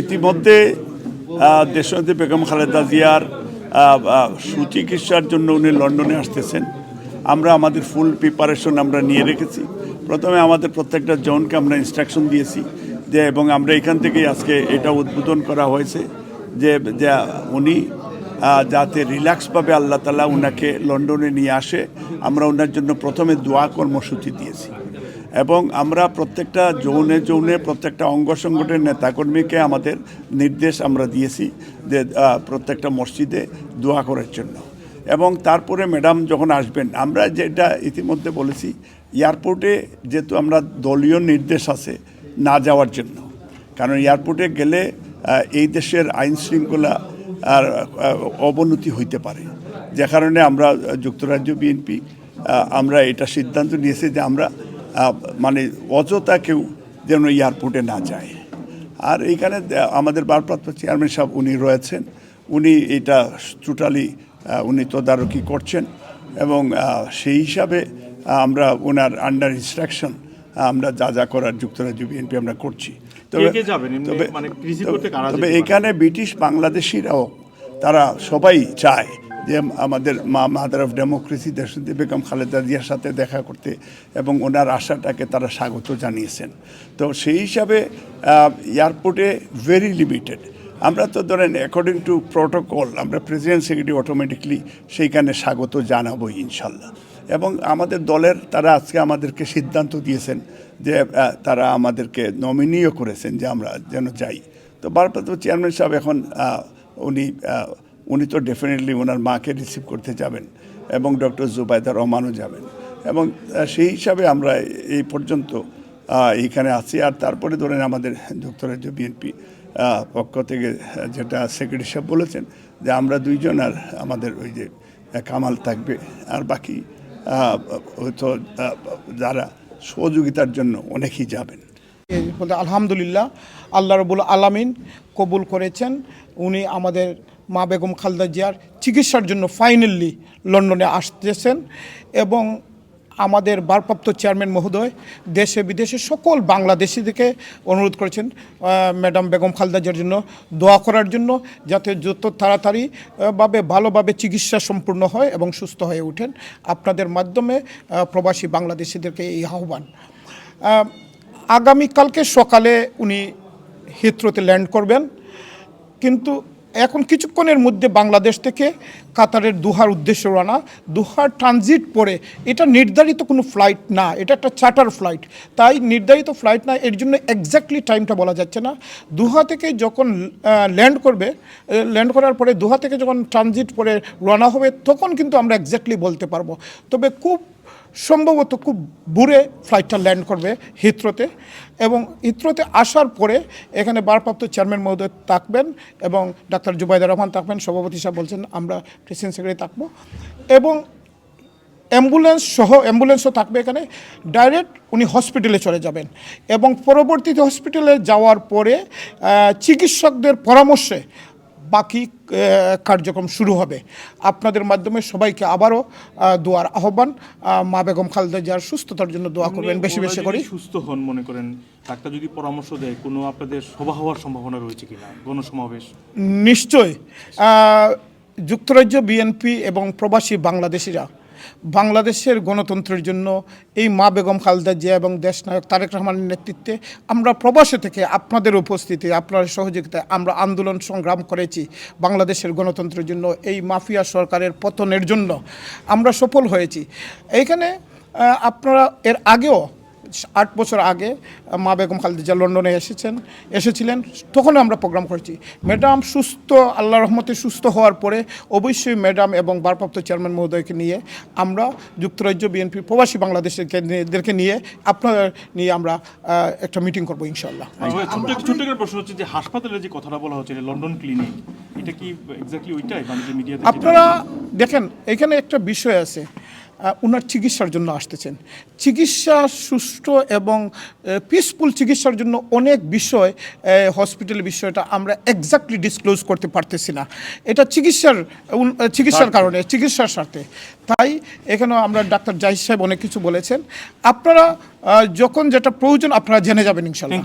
ইতিমধ্যে দেশনেত্রী বেগম খালেদা জিয়ার সুচিকিৎসার জন্য উনি লন্ডনে আসতেছেন। আমরা আমাদের ফুল প্রিপারেশন আমরা নিয়ে রেখেছি। প্রথমে আমাদের প্রত্যেকটা জনকে আমরা ইনস্ট্রাকশন দিয়েছি যে, এবং আমরা এখান থেকেই আজকে এটা উদ্বোধন করা হয়েছে যে উনি যাতে রিল্যাক্সভাবে আল্লাহ তালা ওনাকে লন্ডনে নিয়ে আসে। আমরা ওনার জন্য প্রথমে দোয়া কর্মসূচি দিয়েছি। এবং আমরা প্রত্যেকটা যৌনে যৌনে, প্রত্যেকটা অঙ্গ সংগঠনের নেতাকর্মীকে আমাদের নির্দেশ আমরা দিয়েছি যে প্রত্যেকটা মসজিদে দোয়া করার জন্য। এবং তারপরে ম্যাডাম যখন আসবেন, আমরা যেটা ইতিমধ্যে বলেছি, এয়ারপোর্টে যেহেতু আমরা দলীয় নির্দেশ আছে না যাওয়ার জন্য, কারণ এয়ারপোর্টে গেলে এই দেশের আইন শৃঙ্খলা আর অবনতি হইতে পারে। যে কারণে আমরা যুক্তরাজ্য বিএনপি আমরা এটা সিদ্ধান্ত নিয়েছি যে আমরা মানে অযথা কেউ যেন এয়ারপোর্টে না যায়। আর এইখানে আমাদের ভারপ্রাপ্ত চেয়ারম্যান সাহেব উনি রয়েছেন। উনি এটা টোটালি উনি তদারকি করছেন এবং সেই হিসাবে আমরা ওনার আন্ডার ইনস্ট্রাকশন আমরা যা যা করার যুক্তরাজ্য বিএনপি আমরা করছি। যাবেন? এমনি মানে তবে এখানে ব্রিটিশ বাংলাদেশিরাও তারা সবাই চায় যে আমাদের মা মাদার অফ ডেমোক্রেসি দেশনীতি বেগম খালেদা জিয়ার সাথে দেখা করতে এবং ওনার আশাটাকে তারা স্বাগত জানিয়েছেন। তো সেই হিসাবে এয়ারপোর্টে ভেরি লিমিটেড আমরা তো ধরেন অ্যাকর্ডিং টু প্রোটোকল আমরা প্রেসিডেন্ট সেক্রেটারি অটোমেটিকলি সেইখানে স্বাগত জানাব ইনশাল্লাহ। এবং আমাদের দলের তারা আজকে আমাদেরকে সিদ্ধান্ত দিয়েছেন যে তারা আমাদেরকে নমিনিও করেছেন যে আমরা যেন যাই। তো ভারপ্রাপ্ত চেয়ারম্যান সাহেব এখন উনি উনি তো ডেফিনেটলি ওনার মাকে রিসিভ করতে যাবেন এবং ডক্টর জুবাইদা রহমানও যাবেন। এবং সেই হিসাবে আমরা এই পর্যন্ত এইখানে আছি। আর তারপরে ধরেন আমাদের যুক্তরাজ্য বিএনপি পক্ষ থেকে যেটা সেক্রেটারি সাহেব বলেছেন যে আমরা দুইজন আর আমাদের ওই যে, কামাল থাকবে। আর বাকি হয়তো যারা সহযোগিতার জন্য অনেকেই যাবেন। আলহামদুলিল্লাহ, আল্লাহ রবুল আলামিন কবুল করেছেন। উনি আমাদের মা বেগম খালদা জিয়ার চিকিৎসার জন্য ফাইনালি লন্ডনে আসতেছেন এবং আমাদের ভারপ্রাপ্ত চেয়ারম্যান মহোদয় দেশে বিদেশে সকল বাংলাদেশিদেরকে অনুরোধ করেছেন ম্যাডাম বেগম খালদা জিয়ার জন্য দোয়া করার জন্য যাতে যত তাড়াতাড়ি ভাবে ভালোভাবে চিকিৎসা সম্পূর্ণ হয় এবং সুস্থ হয়ে ওঠেন। আপনাদের মাধ্যমে প্রবাসী বাংলাদেশিদেরকে এই আহ্বান। আহ, আগামীকালকে সকালে উনি হিথ্রোতে ল্যান্ড করবেন। কিন্তু এখন কিছুক্ষণের মধ্যে বাংলাদেশ থেকে কাতারের দুহার উদ্দেশ্যে রানা দুহার ট্রানজিট পরে এটা নির্ধারিত কোনো ফ্লাইট না, এটা একটা চার্টার ফ্লাইট তাই নির্ধারিত ফ্লাইট না, এর জন্য এক্স্যাক্টলি টাইমটা বলা যাচ্ছে না। দুহা থেকে যখন ল্যান্ড করবে ল্যান্ড করার পরে দুহা থেকে যখন ট্রানজিট পরে রানা হবে, তখন কিন্তু আমরা এক্স্যাক্টলি বলতে পারব। তবে খুব সম্ভবত খুব বুড়ে ফ্লাইটটা ল্যান্ড করবে হিত্রোতে এবং হিত্রোতে আসার পরে এখানে ভারপ্রাপ্ত চেয়ারম্যান মহোদয় থাকবেন এবং ডাক্তার জুবাইদা রহমান থাকবেন, সভাপতি সাহেব বলছেন, আমরা প্রেসিডেন্ট সেক্রেটারি থাকব। এবং অ্যাম্বুলেন্স সহ অ্যাম্বুলেন্সও থাকবে এখানে। ডাইরেক্ট উনি হসপিটালে চলে যাবেন এবং পরবর্তীতে হসপিটালে যাওয়ার পরে চিকিৎসকদের পরামর্শে বাকি কার্যক্রম শুরু হবে। আপনাদের মাধ্যমে সবাইকে আবারও দোয়ার আহ্বান। মা বেগম খালেদা জিয়ার সুস্থতার জন্য দোয়া করবেন বেশি বেশি করে সুস্থ হন মনে করেন। ডাক্তার যদি পরামর্শ দেয় কোনো আপনাদের সভা হওয়ার সম্ভাবনা রয়েছে কিনা? গণসমাবেশ? নিশ্চয় যুক্তরাজ্য বিএনপি এবং প্রবাসী বাংলাদেশিরা বাংলাদেশের গণতন্ত্রের জন্য এই মা বেগম খালেদা জিয়া এবং দেশনায়ক তারেক রহমানের নেতৃত্বে আমরা প্রবাসে থেকে আপনাদের উপস্থিতি আপনার সহযোগিতায় আমরা আন্দোলন সংগ্রাম করেছি বাংলাদেশের গণতন্ত্রের জন্য, এই মাফিয়া সরকারের পতনের জন্য আমরা সফল হয়েছি। এইখানে আপনারা এর আগেও আট বছর আগে মা বেগম খালেদা লন্ডনে এসেছেন এসেছিলেন। তখন আমরা প্রোগ্রাম করেছি। ম্যাডাম সুস্থ আল্লাহ রহমতে সুস্থ হওয়ার পরে অবশ্যই ম্যাডাম এবং ভারপ্রাপ্ত চেয়ারম্যান মহোদয়কে নিয়ে আমরা যুক্তরাজ্য বিএনপি প্রবাসী বাংলাদেশের বাংলাদেশকে নিয়ে আপনাদের নিয়ে আমরা একটা মিটিং করব ইনশাল্লাহ ছোট্ট একটা- প্রশ্ন হচ্ছে যে হাসপাতালে যে কথাটা বলা হচ্ছে লন্ডন ক্লিনিক এটা কি এক্স্যাক্টলি ওইটাই? আপনারা দেখেন এখানে একটা বিষয় আছে। ওনার চিকিৎসার জন্য আসতেছেন। চিকিৎসা সুষ্ঠু এবং পিসফুল চিকিৎসার জন্য অনেক বিষয় হসপিটালের বিষয়টা আমরা এক্স্যাক্টলি ডিসক্লোজ করতে পারতেছি না। এটা চিকিৎসার চিকিৎসার কারণে চিকিৎসার স্বার্থে। তাই এখানেও আমরা ডাক্তার জাহিদ সাহেব অনেক কিছু বলেছেন। আপনারা যখন যেটা প্রয়োজন আপনারা জেনে যাবেন ইনশাল্লাহ